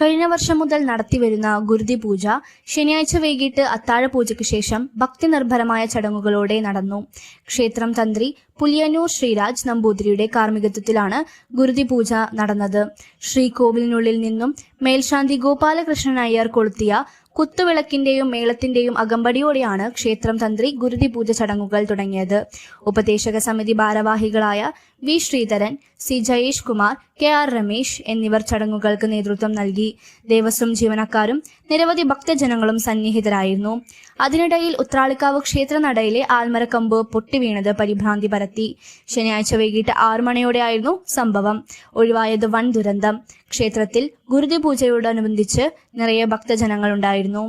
കഴിഞ്ഞ വർഷം മുതൽ നടത്തിവരുന്ന ഗുരുതി പൂജ ശനിയാഴ്ച വൈകിട്ട് അത്താഴ പൂജയ്ക്ക് ശേഷം ഭക്തിനിർഭരമായ ചടങ്ങുകളോടെ നടന്നു. ക്ഷേത്രം തന്ത്രി പുലിയന്നൂർ ശ്രീരാജ് നമ്പൂതിരിയുടെ കാർമ്മികത്വത്തിലാണ് ഗുരുതി പൂജ നടന്നത്. ശ്രീകോവിലിനുള്ളിൽ നിന്നും മേൽശാന്തി ഗോപാലകൃഷ്ണൻ അയ്യർ കൊളുത്തിയ കുത്തുവിളക്കിന്റെയും മേളത്തിന്റെയും അകമ്പടിയോടെയാണ് ക്ഷേത്രം തന്ത്രി ഗുരുതി പൂജ ചടങ്ങുകൾ തുടങ്ങിയത്. ഉപദേശക സമിതി ഭാരവാഹികളായ V Sreedharan C Jayesh Kumar K R Ramesh എന്നിവർ ചടങ്ങുകൾക്ക് നേതൃത്വം നൽകി. ദേവസ്വം ജീവനക്കാരും നിരവധി ഭക്തജനങ്ങളും സന്നിഹിതരായിരുന്നു. അതിനിടയിൽ ഉത്രാളിക്കാവ് ക്ഷേത്ര നടയിലെ ആൽമരക്കമ്പ് പൊട്ടിവീണത് പരിഭ്രാന്തി പരത്തി. ശനിയാഴ്ച വൈകിട്ട് ആറു മണിയോടെയായിരുന്നു സംഭവം. ഒഴിവായത് വൻ ദുരന്തം. ക്ഷേത്രത്തിൽ ഗുരുതി പൂജയോടനുബന്ധിച്ച് നിറയെ ഭക്തജനങ്ങളുണ്ടായിരുന്നു.